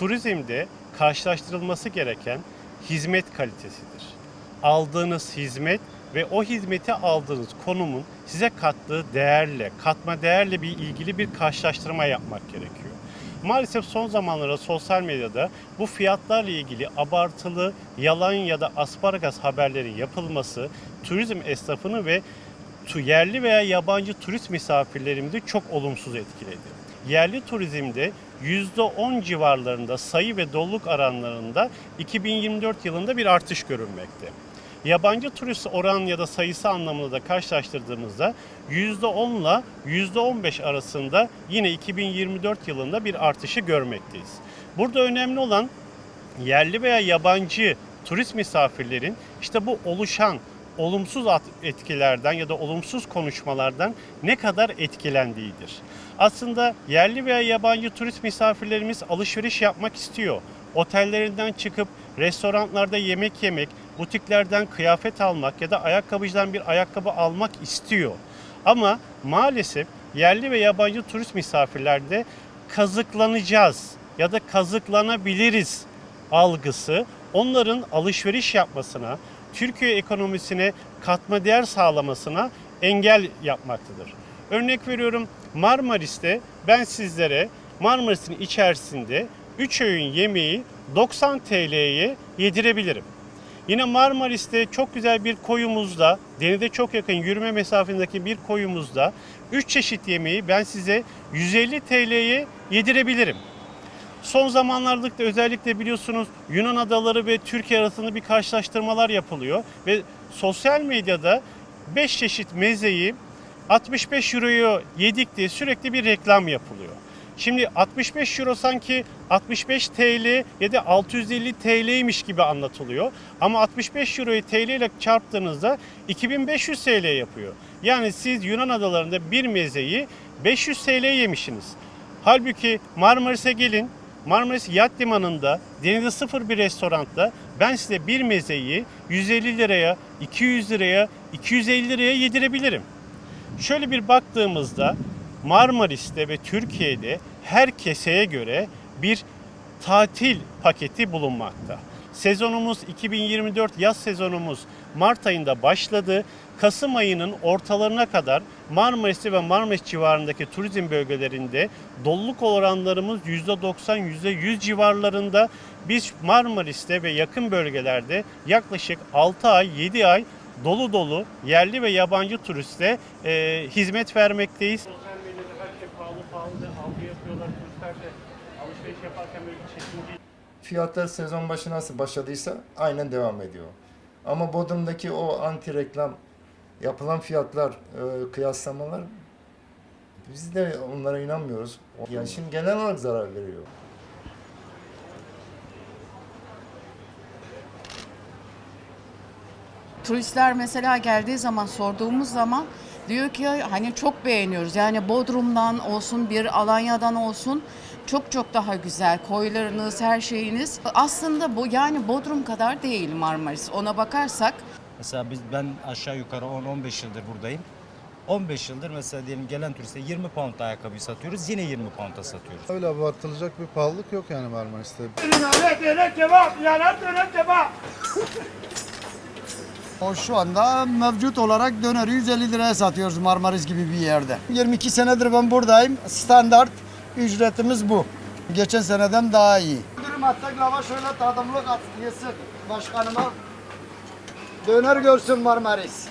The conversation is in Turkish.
turizmde karşılaştırılması gereken hizmet kalitesidir. Aldığınız hizmet ve o hizmeti aldığınız konumun size kattığı değerle, katma değerle bir ilgili bir karşılaştırma yapmak gerekiyor. Maalesef son zamanlarda sosyal medyada bu fiyatlarla ilgili abartılı, yalan ya da asparagas haberlerin yapılması turizm esnafını ve yerli veya yabancı turist misafirlerimizi çok olumsuz etkiledi. Yerli turizmde %10 civarlarında sayı ve doluluk oranlarında 2024 yılında bir artış görülmekte. Yabancı turist oran ya da sayısı anlamında da karşılaştırdığımızda %10 ile %15 arasında yine 2024 yılında bir artışı görmekteyiz. Burada önemli olan yerli veya yabancı turist misafirlerin işte bu oluşan olumsuz etkilerden ya da olumsuz konuşmalardan ne kadar etkilendiğidir. Aslında yerli veya yabancı turist misafirlerimiz alışveriş yapmak istiyor. Otellerinden çıkıp restoranlarda yemek yemek, butiklerden kıyafet almak ya da ayakkabıcıdan bir ayakkabı almak istiyor. Ama maalesef yerli ve yabancı turist misafirlerde kazıklanacağız ya da kazıklanabiliriz algısı onların alışveriş yapmasına, Türkiye ekonomisine katma değer sağlamasına engel yapmaktadır. Örnek veriyorum Marmaris'te ben sizlere Marmaris'in içerisinde 3 öğün yemeği 90 TL'ye yedirebilirim. Yine Marmaris'te çok güzel bir koyumuzda, denize çok yakın yürüme mesafesindeki bir koyumuzda 3 çeşit yemeği ben size 150 TL'ye yedirebilirim. Son zamanlarda da özellikle biliyorsunuz Yunan adaları ve Türkiye arasında bir karşılaştırmalar yapılıyor ve sosyal medyada 5 çeşit mezeyi 65 euroyu yedik diye sürekli bir reklam yapılıyor. Şimdi 65 euro sanki 65 TL ya da 650 TL'ymiş gibi anlatılıyor. Ama 65 euroyu TL ile çarptığınızda 2500 TL yapıyor. Yani siz Yunan adalarında bir mezeyi 500 TL yemişsiniz. Halbuki Marmaris'e gelin. Marmaris Yat Limanı'nda denize sıfır bir restoranda ben size bir mezeyi 150 liraya, 200 liraya, 250 liraya yedirebilirim. Şöyle bir baktığımızda Marmaris'te ve Türkiye'de her keseye göre bir tatil paketi bulunmakta. Sezonumuz 2024 yaz sezonumuz Mart ayında başladı. Kasım ayının ortalarına kadar Marmaris'te ve Marmaris civarındaki turizm bölgelerinde doluluk oranlarımız %90, %100 civarlarında. Biz Marmaris'te ve yakın bölgelerde yaklaşık 6 ay, 7 ay dolu dolu yerli ve yabancı turiste e, hizmet vermekteyiz. Her şey pahalı pahalı algı yapıyorlar. Turistler de alışveriş yaparken böyle bir Fiyatlar sezon başı nasıl başladıysa aynen devam ediyor. Ama Bodrum'daki o anti reklam yapılan fiyatlar, e, kıyaslamalar biz de onlara inanmıyoruz. Yani şimdi genel olarak zarar veriyor. Turistler mesela geldiği zaman sorduğumuz zaman diyor ki hani çok beğeniyoruz. Yani Bodrum'dan olsun bir Alanya'dan olsun çok çok daha güzel koylarınız her şeyiniz. Aslında bu yani Bodrum kadar değil Marmaris. Ona bakarsak Mesela biz ben aşağı yukarı 10-15 yıldır buradayım. 15 yıldır mesela diyelim gelen turiste 20 pound ayakkabıyı satıyoruz. Yine 20 pound'a satıyoruz. Öyle abartılacak bir pahalılık yok yani Marmaris'te. O şu anda mevcut olarak döneri 150 liraya satıyoruz Marmaris gibi bir yerde. 22 senedir ben buradayım. Standart ücretimiz bu. Geçen seneden daha iyi. Müdürüm hatta lava şöyle tadımlık at yesin başkanıma. Döner görsün Marmaris.